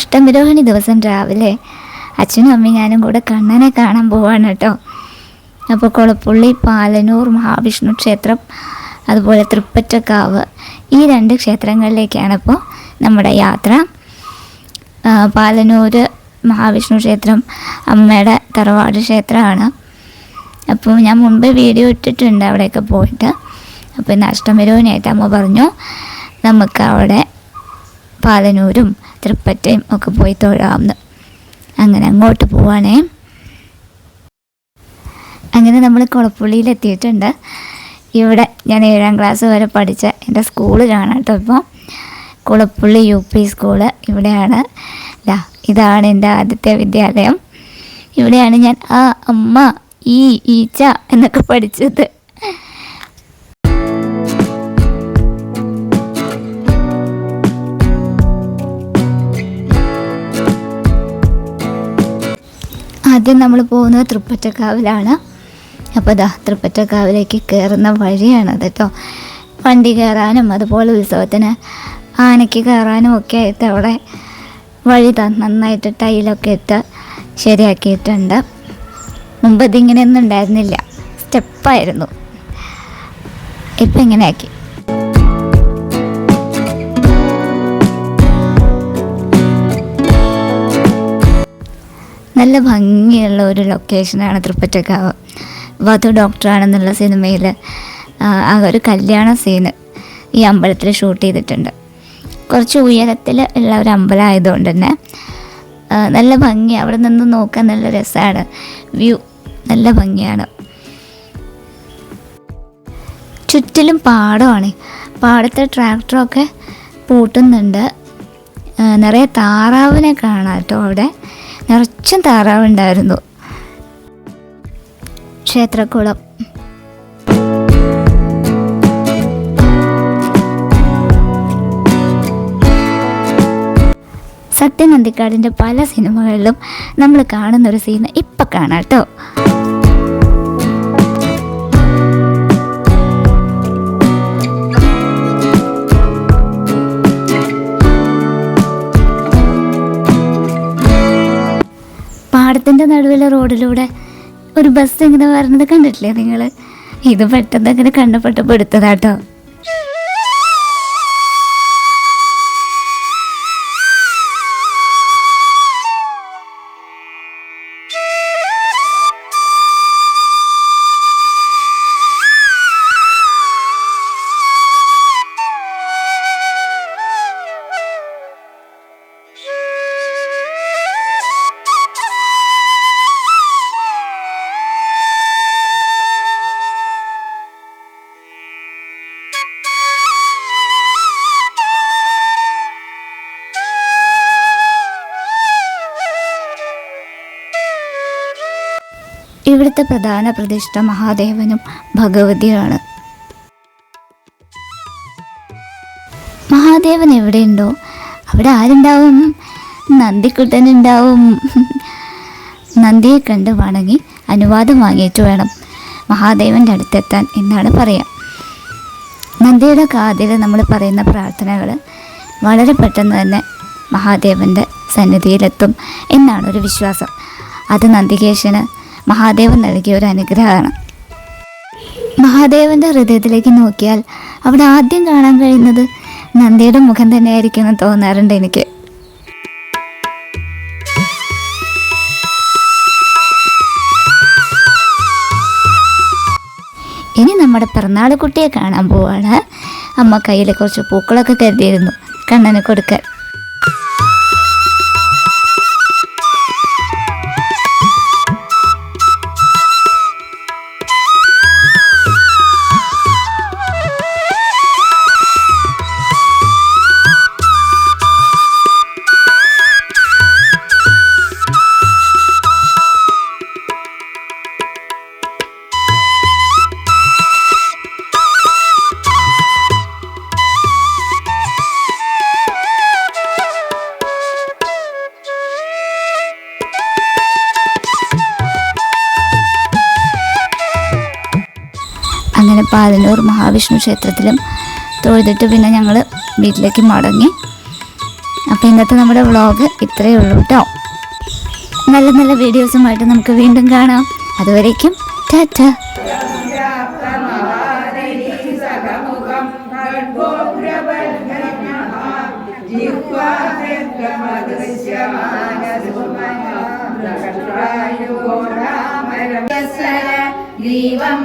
അഷ്ടമിരോഹിണി ദിവസം രാവിലെ അച്ഛനും അമ്മയും ഞാനും കൂടെ കണ്ണനെ കാണാൻ പോവാണ് കേട്ടോ. അപ്പോൾ കുളപ്പുള്ളി പാലനൂർ മഹാവിഷ്ണു ക്ഷേത്രം അതുപോലെ തൃപ്പറ്റക്കാവ് ഈ രണ്ട് ക്ഷേത്രങ്ങളിലേക്കാണ് ഇപ്പോൾ നമ്മുടെ യാത്ര. പാലനൂർ മഹാവിഷ്ണു ക്ഷേത്രം അമ്മയുടെ തറവാട് ക്ഷേത്രമാണ്. അപ്പോൾ ഞാൻ മുമ്പ് വീഡിയോ ഇട്ടിട്ടുണ്ട് അവിടെയൊക്കെ പോയിട്ട്. അപ്പോൾ ഇന്ന് അഷ്ടമിരോഹിണിയായിട്ട് അമ്മ പറഞ്ഞു നമുക്ക് അവിടെ പാലനൂരും തൃപ്പറ്റയും ഒക്കെ പോയി തൊഴാവുന്നു. അങ്ങനെ അങ്ങോട്ട് പോവാണേ. അങ്ങനെ നമ്മൾ കുളപ്പുള്ളിയിൽ എത്തിയിട്ടുണ്ട് ഇവിടെ ഞാൻ ഏഴാം ക്ലാസ് വരെ പഠിച്ച എന്റെ സ്കൂളിലാണ് കേട്ടോ ഇപ്പോൾ കുളപ്പുള്ളി യു പി സ്കൂൾ ഇവിടെയാണ്. ഇതാണ് എന്റെ ആദ്യത്തെ വിദ്യാലയം. ഇവിടെയാണ് ഞാൻ ആ അമ്മ ഈ ഈച്ച എന്നൊക്കെ പഠിച്ചത്. ആദ്യം നമ്മൾ പോകുന്നത് തൃപ്പറ്റക്കാവിലാണ്. അപ്പോൾ ദാ തൃപ്പറ്റക്കാവിലേക്ക് കയറുന്ന വഴിയാണ് കേട്ടോ. വണ്ടി കയറാനും അതുപോലെ ഉത്സവത്തിന് ആനയ്ക്ക് കയറാനും ഒക്കെ ആയിട്ട് അവിടെ വഴി നന്നായിട്ട് ടൈലൊക്കെ ഇട്ട് ശരിയാക്കിയിട്ടുണ്ട്. മുമ്പ് ഇതിങ്ങനെയൊന്നും ഉണ്ടായിരുന്നില്ല. സ്റ്റെപ്പായിരുന്നു. ഇപ്പം ഇങ്ങനെയാക്കി. നല്ല ഭംഗിയുള്ള ഒരു ലൊക്കേഷനാണ് തൃപ്പറ്റക്കാവ്. വധു ഡോക്ടറാണെന്നുള്ള സിനിമയിൽ ആ ഒരു കല്യാണ സീന് ഈ അമ്പലത്തിൽ ഷൂട്ട് ചെയ്തിട്ടുണ്ട്. കുറച്ച് ഉയരത്തിൽ ഉള്ള ഒരു അമ്പലം ആയതുകൊണ്ട് തന്നെ നല്ല ഭംഗി അവിടെ നിന്ന് നോക്കാൻ നല്ല രസമാണ് വ്യൂ നല്ല ഭംഗിയാണ്. ചുറ്റിലും പാടമാണ്. പാടത്തെ ട്രാക്ടറൊക്കെ പൂട്ടുന്നുണ്ട്. നിറയെ താറാവിനെ കാണാം കേട്ടോ അവിടെ. നിറച്ചും താറാവുണ്ടായിരുന്നു. ക്ഷേത്രക്കുളം. സത്യനന്ദിക്കാടിന്റെ പല സിനിമകളിലും നമ്മൾ കാണുന്ന ഒരു സീൻ ഇപ്പം കാണാം കേട്ടോ. പാടത്തിന്റെ നടുവിലെ റോഡിലൂടെ ഒരു ബസ് ഇങ്ങനെ വരുന്നത് കണ്ടിട്ടില്ലേ നിങ്ങൾ? ഇത് പെട്ടെന്ന് അങ്ങനെ കണ്ടപ്പെട്ടപ്പോൾ എടുത്തതാട്ടോ ഇവിടുത്തെ പ്രധാന പ്രതിഷ്ഠ മഹാദേവനും ഭഗവതിയാണ്. മഹാദേവൻ എവിടെയുണ്ടോ? അവിടെ ആരുണ്ടാവും? നന്ദിക്കുട്ടനുണ്ടാവും നന്ദിയെ കണ്ട് വണങ്ങി അനുവാദം വാങ്ങിയിട്ട് വേണം മഹാദേവന്റെ അടുത്തെത്താൻ എന്നാണ് പറയാം. നന്ദിയുടെ കാതിൽ നമ്മൾ പറയുന്ന പ്രാർത്ഥനകൾ വളരെ പെട്ടെന്ന് തന്നെ മഹാദേവന്റെ സന്നിധിയിലെത്തും എന്നാണ് ഒരു വിശ്വാസം. അത് നന്ദികേശന് മഹാദേവൻ നൽകിയ ഒരു അനുഗ്രഹമാണ്. മഹാദേവന്റെ ഹൃദയത്തിലേക്ക് നോക്കിയാൽ അവിടെ ആദ്യം കാണാൻ കഴിയുന്നത് നന്ദിയുടെ മുഖം തന്നെയായിരിക്കും എന്ന് തോന്നാറുണ്ട് എനിക്ക്. ഇനി നമ്മുടെ പിറന്നാൾ കുട്ടിയെ കാണാൻ പോവാണ്. അമ്മ കയ്യിൽ കുറച്ച് പൂക്കളൊക്കെ കരുതിയിരുന്നു. കണ്ണന് കൊടുക്കാൻ. അങ്ങനെ പാലനൂർ മഹാവിഷ്ണു ക്ഷേത്രത്തിലും തൊഴുതിട്ട് പിന്നെ ഞങ്ങൾ വീട്ടിലേക്ക് മടങ്ങി. അപ്പോൾ ഇന്നത്തെ നമ്മുടെ വ്ളോഗ് ഇത്രയേ ഉള്ളൂ കേട്ടോ. നല്ല നല്ല വീഡിയോസുമായിട്ട് നമുക്ക് വീണ്ടും കാണാം. അതുവരേക്കും ടാറ്റ. ഗ്രീവം